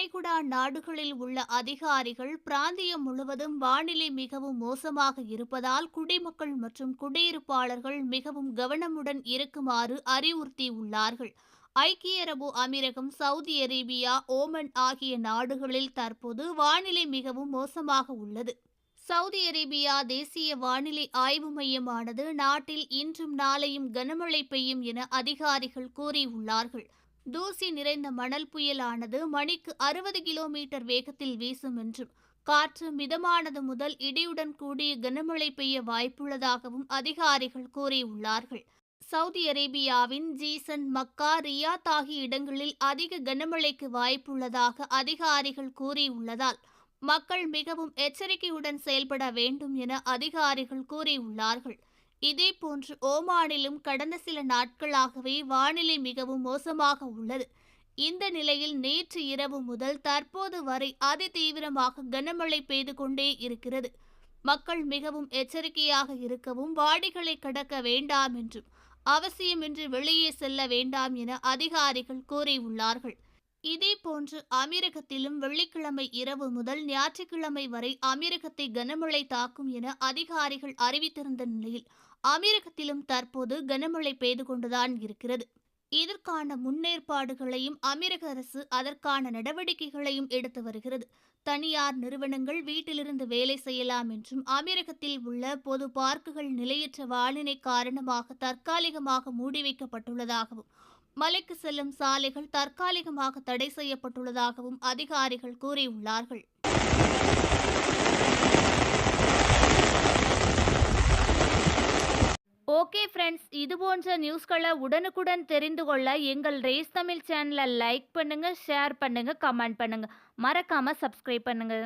வளைகுடா நாடுகளில் உள்ள அதிகாரிகள் பிராந்தியம் முழுவதும் வானிலை மிகவும் மோசமாக இருப்பதால் குடிமக்கள் மற்றும் குடியிருப்பாளர்கள் மிகவும் கவனமுடன் இருக்குமாறு அறிவுறுத்தியுள்ளார்கள். ஐக்கிய அரபு அமீரகம் சவுதி அரேபியா ஓமன் ஆகிய நாடுகளில் தற்போது வானிலை மிகவும் மோசமாக உள்ளது. சவுதி அரேபியா தேசிய வானிலை ஆய்வு மையமானது நாட்டில் இன்றும் நாளையும் கனமழை பெய்யும் என அதிகாரிகள் கூறியுள்ளார்கள். தூசி நிறைந்த மணல் புயலானது மணிக்கு அறுபது கிலோமீட்டர் வேகத்தில் வீசும் என்றும் காற்று மிதமானது முதல் இடியுடன் கூடிய கனமழை பெய்ய வாய்ப்புள்ளதாகவும் அதிகாரிகள் கூறியுள்ளார்கள். சவுதி அரேபியாவின் ஜீசன் மக்கா ரியாத் ஆகிய இடங்களில் அதிக கனமழைக்கு வாய்ப்புள்ளதாக அதிகாரிகள் கூறியுள்ளதால் மக்கள் மிகவும் எச்சரிக்கையுடன் செயல்பட வேண்டும் என அதிகாரிகள் கூறியுள்ளார்கள். இதேபோன்று ஓமானிலும் கடந்த சில நாட்களாகவே வானிலை மிகவும் மோசமாக உள்ளது. இந்த நிலையில் நேற்று இரவு முதல் தற்போது வரை அதிதீவிரமாக கனமழை பெய்து கொண்டே இருக்கிறது. மக்கள் மிகவும் எச்சரிக்கையாக இருக்கவும் வாடிகளை கடக்க வேண்டாம் என்றும் அவசியமின்றி வெளியே செல்ல வேண்டாம் என அதிகாரிகள் கூறியுள்ளார்கள். இதேபோன்று அமீரகத்திலும் வெள்ளிக்கிழமை இரவு முதல் ஞாயிற்றுக்கிழமை வரை அமீரகத்தை கனமழை தாக்கும் என அதிகாரிகள் அறிவித்திருந்த நிலையில் அமீரகத்திலும் தற்போது கனமழை பெய்து கொண்டுதான் இருக்கிறது. இதற்கான முன்னேற்பாடுகளையும் அமீரக அரசு அதற்கான நடவடிக்கைகளையும் எடுத்து வருகிறது. தனியார் நிறுவனங்கள் வீட்டிலிருந்து வேலை செய்யலாம் என்றும் அமீரகத்தில் உள்ள பொது பார்க்குகள் நிலையற்ற வானிலை காரணமாக தற்காலிகமாக மூடி வைக்கப்பட்டுள்ளதாகவும் மலைக்கு செல்லும் சாலைகள் தற்காலிகமாக தடை செய்யப்பட்டுள்ளதாகவும் அதிகாரிகள் கூறியுள்ளார்கள். ஓகே ஃப்ரெண்ட்ஸ் இது போன்ற நியூஸ்களை உடனுக்குடன் தெரிந்து கொள்ள எங்கள் ரேஸ் தமிழ் சேனலை லைக் பண்ணுங்கள் ஷேர் பண்ணுங்கள் கமெண்ட் பண்ணுங்கள் மறக்காமல் சப்ஸ்கிரைப் பண்ணுங்கள்